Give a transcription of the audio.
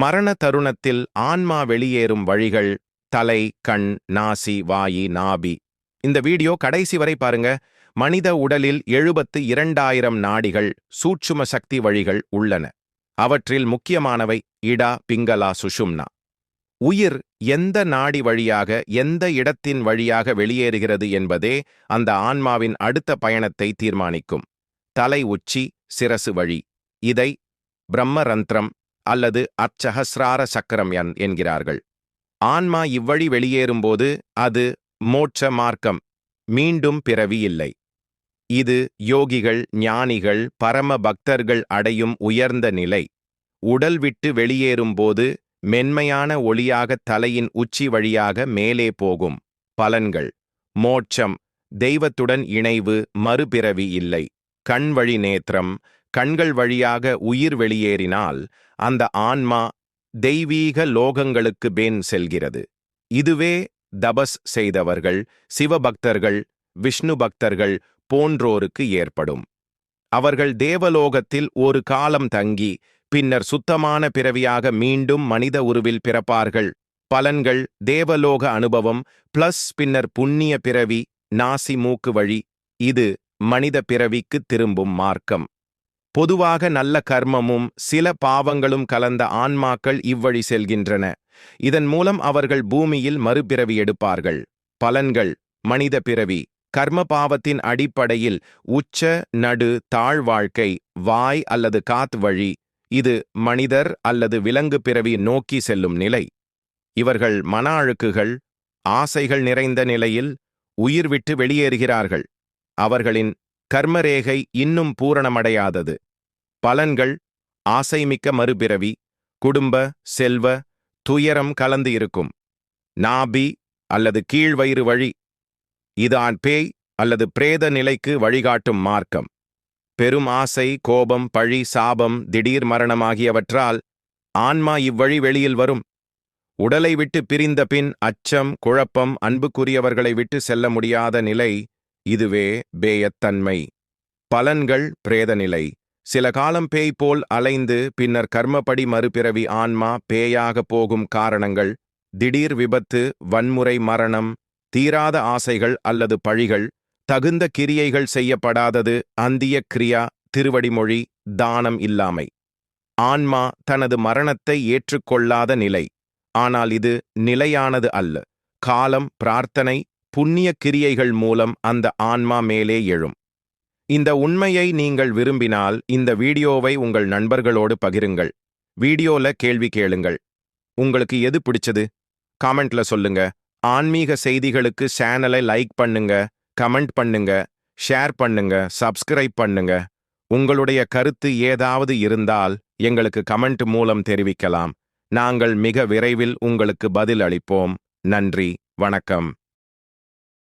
மரண தருணத்தில் ஆன்மா வெளியேறும் வழிகள் தலை கண் நாசி வாயி நாபி. இந்த வீடியோ கடைசி வரை பாருங்க. மனித உடலில் எழுபத்து இரண்டாயிரம் நாடிகள் சூட்சும சக்தி வழிகள் உள்ளன. அவற்றில் முக்கியமானவை இடா பிங்களா சுஷும்னா உயிர் எந்த நாடி வழியாக எந்த இடத்தின் வழியாக வெளியேறுகிறது என்பதே அந்த ஆன்மாவின் அடுத்த பயணத்தை தீர்மானிக்கும். தலை உச்சி சிரசு வழி. இதை பிரம்மரந்திரம் அல்லது அச்சஹஸ்ரார சக்கரம் என்கிறார்கள். ஆன்மா இவ்வழி வெளியேறும்போது அது மோட்ச மார்க்கம். மீண்டும் பிறவி இல்லை. இது யோகிகள் ஞானிகள் பரம பக்தர்கள் அடையும் உயர்ந்த நிலை. உடல் விட்டு வெளியேறும்போது மென்மையான ஒளியாக தலையின் உச்சி வழியாக மேலே போகும் பலன்கள். மோட்சம் தெய்வத்துடன் இணைவு மறுபிறவி இல்லை. கண் வழி நேத்திரம் கண்கள் வழியாக உயிர் வெளியேறினால் அந்த ஆன்மா தெய்வீக லோகங்களுக்கு பேன் செல்கிறது. இதுவே தபஸ் செய்தவர்கள் சிவபக்தர்கள் விஷ்ணு பக்தர்கள் போன்றோருக்கு ஏற்படும். அவர்கள் தேவலோகத்தில் ஒரு காலம் தங்கி பின்னர் சுத்தமான பிறவியாக மீண்டும் மனித உருவில் பிறப்பார்கள். பலன்கள் தேவலோக அனுபவம் பிளஸ் பின்னர் புண்ணிய பிறவி நாசி மூக்கு வழி இது மனித பிறவிக்கு திரும்பும் மார்க்கம். பொதுவாக நல்ல கர்மமும் சில பாவங்களும் கலந்த ஆன்மாக்கள் இவ்வழி செல்கின்றன. இதன் மூலம் அவர்கள் பூமியில் மறுபிறவி எடுப்பார்கள். பலன்கள் மனித பிறவி கர்ம பாவத்தின் அடிப்படையில் உச்ச நடு தாழ் வாழ்க்கை வாய் அல்லது காத் வழி இது மனிதர் அல்லது விலங்கு பிறவி நோக்கி செல்லும் நிலை. இவர்கள் மன அழுக்குகள் ஆசைகள் நிறைந்த நிலையில் உயிர் விட்டு வெளியேறுகிறார்கள். அவர்களின் கர்மரேகை இன்னும் பூரணமடையாதது. பலன்கள் ஆசைமிக்க மறுபிறவி குடும்ப செல்வ துயரம் கலந்து இருக்கும். நாபி அல்லது கீழ்வயிறு வழி இதான் பேய் அல்லது பிரேத நிலைக்கு வழிகாட்டும் மார்க்கம். பெரும் ஆசை கோபம் பழி சாபம் திடீர் மரணம் ஆகியவற்றால் ஆன்மா இவ்வழி வெளியில் வரும். உடலை விட்டு பிரிந்த பின் அச்சம் குழப்பம் அன்புக்குரியவர்களை விட்டு செல்ல முடியாத நிலை இதுவே பேயத்தன்மை. பலன்கள் பிரேத நிலை. சில காலம் பேய் போல் அலைந்து பின்னர் கர்மப்படி மறுபிறவி ஆன்மா பேயாக போகும் காரணங்கள் திடீர் விபத்து வன்முறை மரணம் தீராத ஆசைகள் அல்லது பழிகள் தகுந்த கிரியைகள் செய்யப்படாதது அந்திய கிரியா திருவடிமொழி தானம் இல்லாமை. ஆன்மா தனது மரணத்தை ஏற்றுக்கொள்ளாத நிலை. ஆனால் இது நிலையானது அல்ல. காலம் பிரார்த்தனை புண்ணிய கிரியைகள் மூலம் அந்த ஆன்மா மேலே எழும். இந்த உண்மையை நீங்கள் விரும்பினால் இந்த வீடியோவை உங்கள் நண்பர்களோடு பகிருங்கள். வீடியோல கேள்வி கேளுங்கள். உங்களுக்கு எது பிடிச்சது? காமெண்ட்ல சொல்லுங்க. ஆன்மீக செய்திகளுக்கு சேனலை லைக் பண்ணுங்க கமெண்ட் பண்ணுங்க ஷேர் பண்ணுங்க சப்ஸ்கிரைப் பண்ணுங்க. உங்களுடைய கருத்து ஏதாவது இருந்தால் எங்களுக்கு கமெண்ட் மூலம் தெரிவிக்கலாம். நாங்கள் மிக விரைவில் உங்களுக்கு பதில் அளிப்போம் நன்றி வணக்கம்.